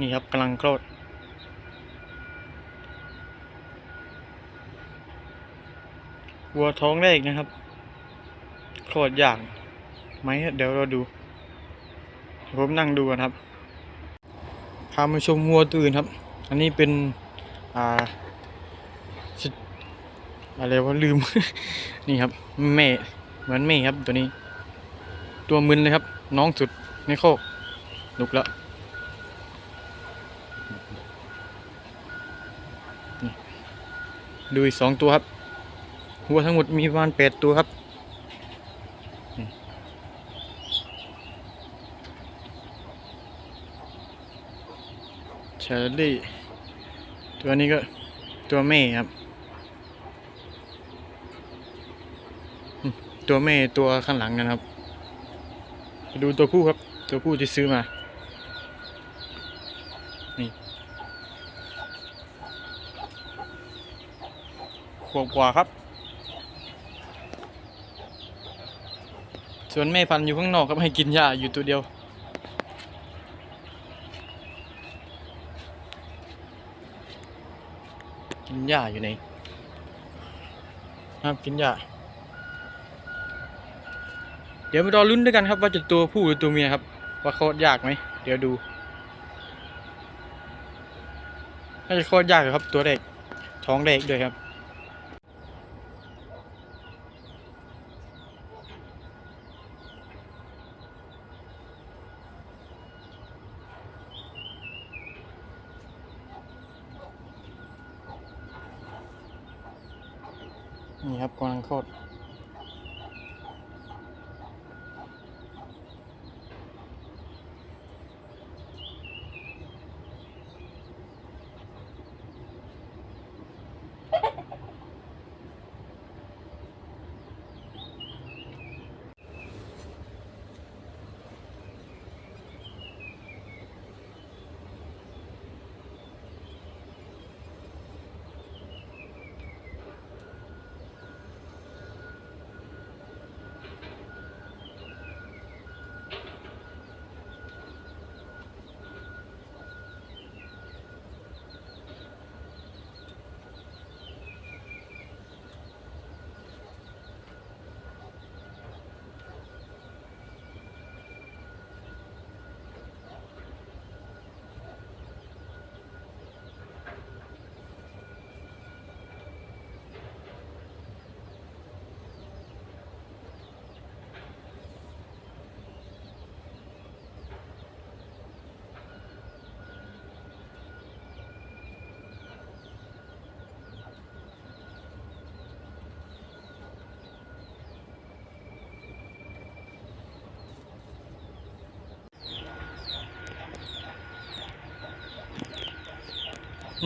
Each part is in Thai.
นี่ครับกำลังโคลดวัวท้องแรกนะครับโคลดอย่างไหมเดี๋ยวเราดู ผมนั่งดูกันครับพามาชมวัวตัวอื่นครับ อันนี้เป็น อ่าอะไรวะลืม นี่ครับ แม่เหมือนแม่ครับตัวนี้ ตัวมึนเลยครับ น้องสุดในโคกลุกแล้ว ดูอีกสองตัวครับวัวทั้งหมดมีประมาณแปดตัวครับเชอร์รี่ตัวนี้ก็ตัวแม่ครับ ตัวแม่ตัวข้างหลังนะครับ ไปดูตัวผู้ครับ ตัวผู้ที่ซื้อมา ขวบกว่าครับ ส่วนแม่พันธุ์อยู่ข้างนอกครับให้กินหญ้าอยู่ตัวเดียว กินหญ้าอยู่ไหนครับกินหญ้าเดี๋ยวมารอลุ้นด้วยกันครับว่าจะตัวผู้หรือตัวเมียครับ ว่าโคตรยากไหมเดี๋ยวดูน่าจะโคตรยากอยู่ครับตัวเด็กท้องเด็กด้วยครับ นี่ครับกำลังโคตร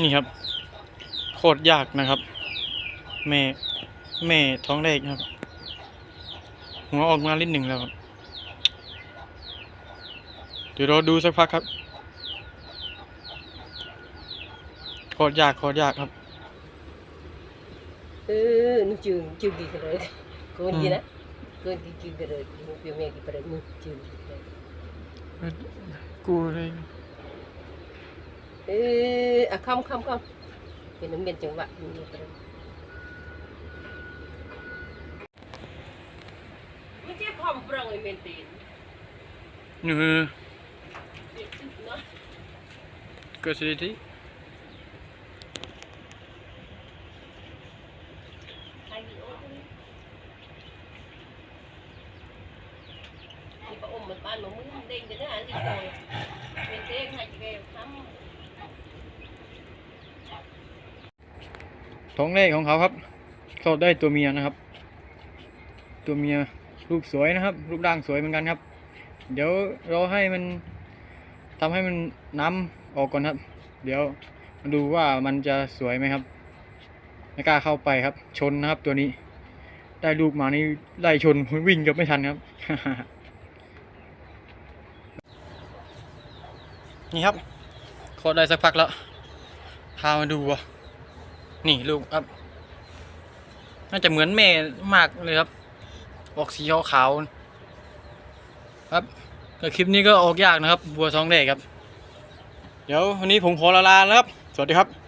นี่ครับ โคตรยากนะครับ แม่แม่ท้องแรกครับหัวออกมาลิ้นหนึ่งแล้วครับ เดี๋ยวเราดูสักพักครับ โคตรยากโคตรยากครับ Ừ, nó chưa chưa gì cái đấy. Con gì đó. Con gì chưa cái đấy. Nó phía mẹ cái đấy nó chưa gì cái đấy. กูเลย Ừ, à không không không. Cái nó miền chẳng vạ như cái đấy. Nó chết không prong ấy miền tiền. นี่คือ Nó เกิด Ê, à không không không. Thì nó miền trường vậy. mình chưa không bằng người miền tiền ừ cơ sĩ đi Hãy subscribe cho kênh Ghiền Mì Gõ Để không bỏ lỡ những video hấp dẫn ท้องแรกของเขาครับ เขาได้ตัวเมียนะครับ ตัวเมียรูปสวยนะครับ รูปร่างสวยเหมือนกันครับ เดี๋ยวเราให้มันทำให้มันน้ำออกก่อนครับ เดี๋ยวมาดูว่ามันจะสวยไหมครับไม่กล้าเข้าไปครับ ชนนะครับตัวนี้ ได้ลูกมานี่ไล่ชนวิ่งกับไม่ทันครับ นี่ครับขอได้สักพักแล้วพามาดูอะ นี่ลูกครับ น่าจะเหมือนแม่มากเลยครับ ออกสีขาวๆครับแต่คลิปนี้ก็ออกยากนะครับ บัวท้องแรกครับ เดี๋ยววันนี้ผมขอลาลาแล้วครับ สวัสดีครับ